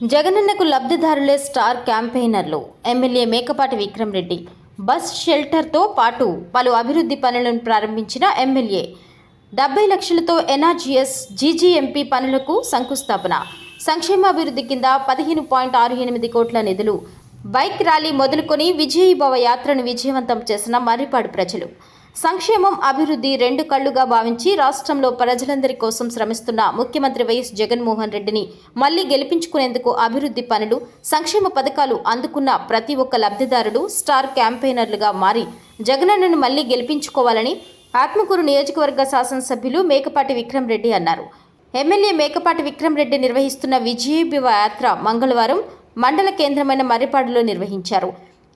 జగనన్నకు లబ్ధిదారులే స్టార్ క్యాంపెయినర్లు. ఎమ్మెల్యే మేకపాటి విక్రమ్ రెడ్డి బస్ షెల్టర్తో పాటు పలు అభివృద్ధి పనులను ప్రారంభించిన ఎమ్మెల్యే. డెబ్బై లక్షలతో ఎన్ఆర్జీఎస్ జీజీఎంపీ పనులకు శంకుస్థాపన. సంక్షేమాభివృద్ధి కింద పదిహేను పాయింట్ ఆరు ఎనిమిది కోట్ల నిధులు. బైక్ ర్యాలీ మొదలుకొని విజయీభవ యాత్రను విజయవంతం చేసిన మర్రిపాడు ప్రజలు. సంక్షేమం అభివృద్ధి రెండు కళ్ళుగా భావించి రాష్ట్రంలో ప్రజలందరి కోసం శ్రమిస్తున్న ముఖ్యమంత్రి వైఎస్ జగన్మోహన్ రెడ్డిని మళ్ళీ గెలిపించుకునేందుకు అభివృద్ధి పనులు సంక్షేమ పథకాలు అందుకున్న ప్రతి ఒక్క లబ్ధిదారుడు స్టార్ క్యాంపెయినర్లుగా మారి జగనన్నను మళ్ళీ గెలిపించుకోవాలని ఆత్మకూరు నియోజకవర్గ శాసనసభ్యులు మేకపాటి విక్రమ్ రెడ్డి అన్నారు. ఎమ్మెల్యే మేకపాటి విక్రమ్ రెడ్డి నిర్వహిస్తున్న విజయభవ యాత్ర మంగళవారం మండల కేంద్రమైన మర్రిపాడులో నిర్వహించారు.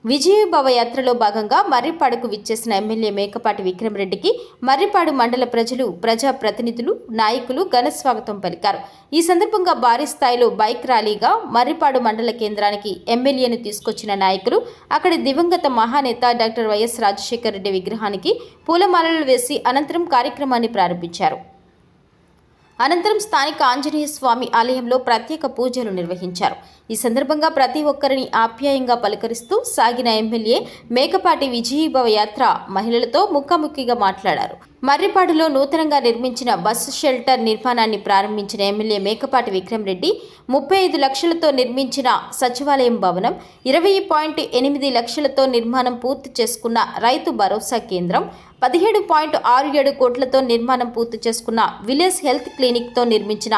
విజయభవ యాత్రలో భాగంగా మర్రిపాడుకు విచ్చేసిన ఎమ్మెల్యే మేకపాటి విక్రమరెడ్డికి మర్రిపాడు మండల ప్రజలు ప్రజా ప్రతినిధులు నాయకులు ఘన స్వాగతం పలికారు. ఈ సందర్భంగా భారీ స్థాయిలో బైక్ ర్యాలీగా మర్రిపాడు మండల కేంద్రానికి ఎమ్మెల్యేను తీసుకొచ్చిన నాయకులు అక్కడి దివంగత మహానేత డాక్టర్ వైఎస్ రాజశేఖర రెడ్డి విగ్రహానికి పూలమాలలు వేసి అనంతరం కార్యక్రమాన్ని ప్రారంభించారు. అనంతరం స్థానిక ఆంజనేయ స్వామి ఆలయంలో ప్రత్యేక పూజలు నిర్వహించారు. ఈ సందర్భంగా ప్రతి ఒక్కరిని ఆప్యాయంగా పలకరిస్తూ సాగిన ఎమ్మెల్యే మేకపాటి విజయీభవ యాత్ర మహిళలతో ముఖాముఖిగా మాట్లాడారు. మర్రిపాడులో నూతనంగా నిర్మించిన బస్సు షెల్టర్ నిర్మాణాన్ని ప్రారంభించిన ఎమ్మెల్యే మేకపాటి విక్రమ్ రెడ్డి ముప్పై ఐదు లక్షలతో నిర్మించిన సచివాలయం భవనం ఇరవై పాయింట్ ఎనిమిది లక్షలతో నిర్మాణం పూర్తి చేసుకున్న రైతు భరోసా కేంద్రం పదిహేడు పాయింట్ ఆరు ఏడు కోట్లతో నిర్మాణం పూర్తి చేసుకున్న విలేజ్ హెల్త్ క్లినిక్తో నిర్మించిన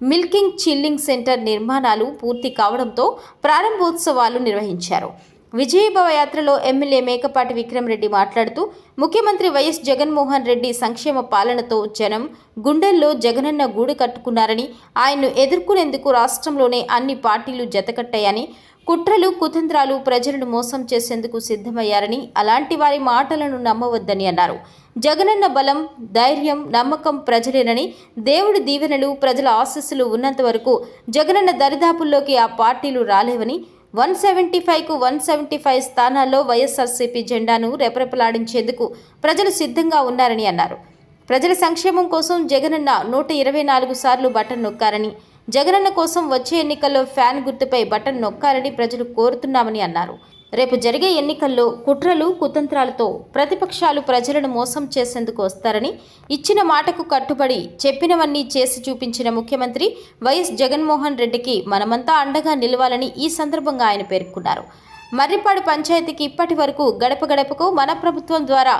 మిల్కింగ్ చిల్లింగ్ సెంటర్ నిర్మాణాలు పూర్తి కావడంతో ప్రారంభోత్సవాలు నిర్వహించారు. విజయభవ యాత్రలో ఎమ్మెల్యే మేకపాటి విక్రమరెడ్డి మాట్లాడుతూ ముఖ్యమంత్రి వైఎస్ జగన్మోహన్ రెడ్డి సంక్షేమ పాలనతో జనం గుండెల్లో జగనన్న గూడు కట్టుకున్నారని ఆయన్ను ఎదుర్కొనేందుకు రాష్ట్రంలోనే అన్ని పార్టీలు జతకట్టాయని కుట్రలు కుతంత్రాలు ప్రజలను మోసం చేసేందుకు సిద్ధమయ్యారని అలాంటి వారి మాటలను నమ్మవద్దని అన్నారు. జగనన్న బలం ధైర్యం నమ్మకం ప్రజలేనని దేవుడి దీవెనలు ప్రజల ఆశస్సులు ఉన్నంత వరకు జగనన్న దరిదాపుల్లోకి ఆ పార్టీలు రాలేవని వన్ సెవెంటీ ఫైవ్కు వన్ సెవెంటీ ఫైవ్ స్థానాల్లో వైఎస్ఆర్సీపీ జెండాను రెపరెపలాడించేందుకు ప్రజలు సిద్ధంగా ఉన్నారని అన్నారు. ప్రజల సంక్షేమం కోసం జగనన్న నూట ఇరవై నాలుగు సార్లు బటన్ నొక్కారని జగనన్న కోసం వచ్చే ఎన్నికల్లో ఫ్యాన్ గుర్తుపై బటన్ నొక్కాలని ప్రజలు కోరుతున్నామని అన్నారు. రేపు జరిగే ఎన్నికల్లో కుట్రలు కుతంత్రాలతో ప్రతిపక్షాలు ప్రజలను మోసం చేసేందుకు వస్తారని ఇచ్చిన మాటకు కట్టుబడి చెప్పినవన్నీ చేసి చూపించిన ముఖ్యమంత్రి వైఎస్ జగన్మోహన్ రెడ్డికి మనమంతా అండగా నిలవాలని ఈ సందర్భంగా ఆయన పేర్కొన్నారు. మర్రిపాడు పంచాయతీకి ఇప్పటి వరకు గడప గడపకు మన ప్రభుత్వం ద్వారా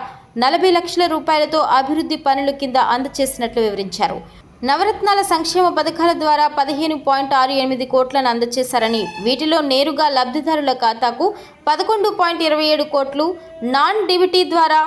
నలభై లక్షల రూపాయలతో అభివృద్ధి పనుల కింద అందజేసినట్లు వివరించారు. నవరత్నాల సంక్షేమ పథకాల ద్వారా పదిహేను పాయింట్ ఆరు ఎనిమిది కోట్లను అందజేశారని వీటిలో నేరుగా లబ్ధిదారుల ఖాతాకు పదకొండు పాయింట్ ఇరవై ఏడు కోట్లు నాన్ డివిటీ ద్వారా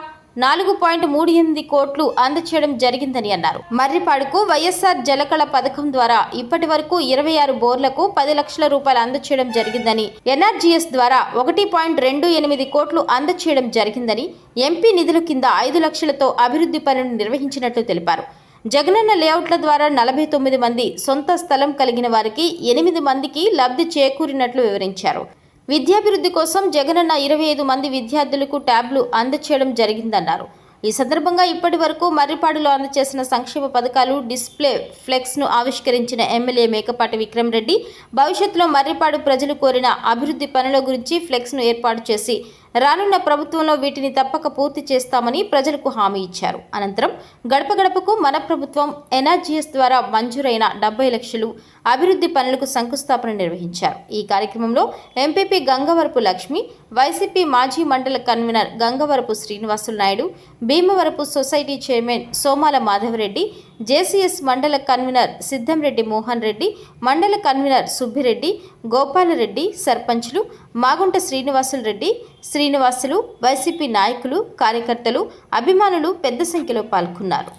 నాలుగు పాయింట్ మూడు ఎనిమిది కోట్లు అందచేయడం జరిగిందని అన్నారు. మర్రిపాడుకు వైఎస్ఆర్ జలకళ పథకం ద్వారా ఇప్పటి వరకు ఇరవై ఆరు బోర్లకు పది లక్షల రూపాయలు అందచేయడం జరిగిందని ఎన్ఆర్జీఎస్ ద్వారా ఒకటి పాయింట్ రెండు ఎనిమిది కోట్లు అందచేయడం జరిగిందని ఎంపీ నిధుల కింద ఐదు లక్షలతో అభివృద్ధి పనులు నిర్వహించినట్లు తెలిపారు. జగనన్న లేఅవుట్ల ద్వారా నలభై తొమ్మిది మంది సొంత స్థలం కలిగిన వారికి ఎనిమిది మందికి లబ్ధి చేకూరినట్లు వివరించారు. విద్యాభివృద్ధి కోసం జగనన్న ఇరవై ఐదు మంది విద్యార్థులకు ట్యాబ్లు అందచేయడం జరిగిందన్నారు. ఈ సందర్భంగా ఇప్పటి వరకు మర్రిపాడులో అందచేసిన సంక్షేమ పథకాలు డిస్ప్లే ఫ్లెక్స్ను ఆవిష్కరించిన ఎమ్మెల్యే మేకపాటి విక్రమ్ రెడ్డి భవిష్యత్తులో మర్రిపాడు ప్రజలు కోరిన అభివృద్ధి పనుల గురించి ఫ్లెక్స్ను ఏర్పాటు చేసి రానున్న ప్రభుత్వంలో వీటిని తప్పక పూర్తి చేస్తామని ప్రజలకు హామీ ఇచ్చారు. అనంతరం గడప గడపకు మన ప్రభుత్వం ఎన్ఆర్జీఎస్ ద్వారా మంజూరైన డెబ్బై లక్షలు అభివృద్ధి పనులకు శంకుస్థాపన నిర్వహించారు. ఈ కార్యక్రమంలో ఎంపీపీ గంగవరపు లక్ష్మి వైసీపీ మాజీ మండల convener Gangavarapu Srinivasulu Naidu Bhimavarapu society chairman Somala Madhavareddy JCS మండల కన్వీనర్ సిద్ధంరెడ్డి మోహన్ రెడ్డి మండల కన్వీనర్ సుబ్బిరెడ్డి గోపాలరెడ్డి సర్పంచ్లు మాగుంట శ్రీనివాసులు రెడ్డి శ్రీనివాసులు వైసీపీ నాయకులు కార్యకర్తలు అభిమానులు పెద్ద సంఖ్యలో పాల్గొన్నారు.